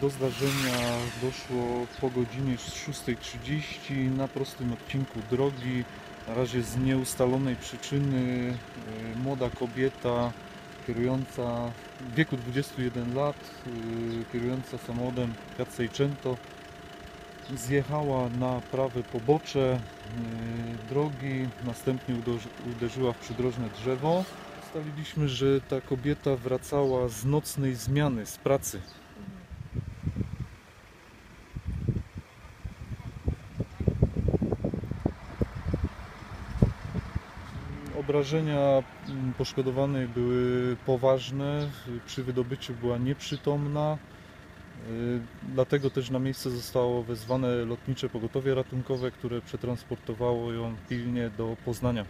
Do zdarzenia doszło po godzinie 6.30 na prostym odcinku drogi. Na razie z nieustalonej przyczyny y, młoda kobieta kierująca w wieku 21 lat, y, kierująca samochodem Fiat Seicento zjechała na prawe pobocze y, drogi, następnie uderz- uderzyła w przydrożne drzewo. Ustaliliśmy, że ta kobieta wracała z nocnej zmiany, z pracy. Obrażenia mm, poszkodowanej były poważne, przy wydobyciu była nieprzytomna. Y, Dlatego też na miejsce zostało wezwane lotnicze pogotowie ratunkowe, które przetransportowało ją pilnie do Poznania.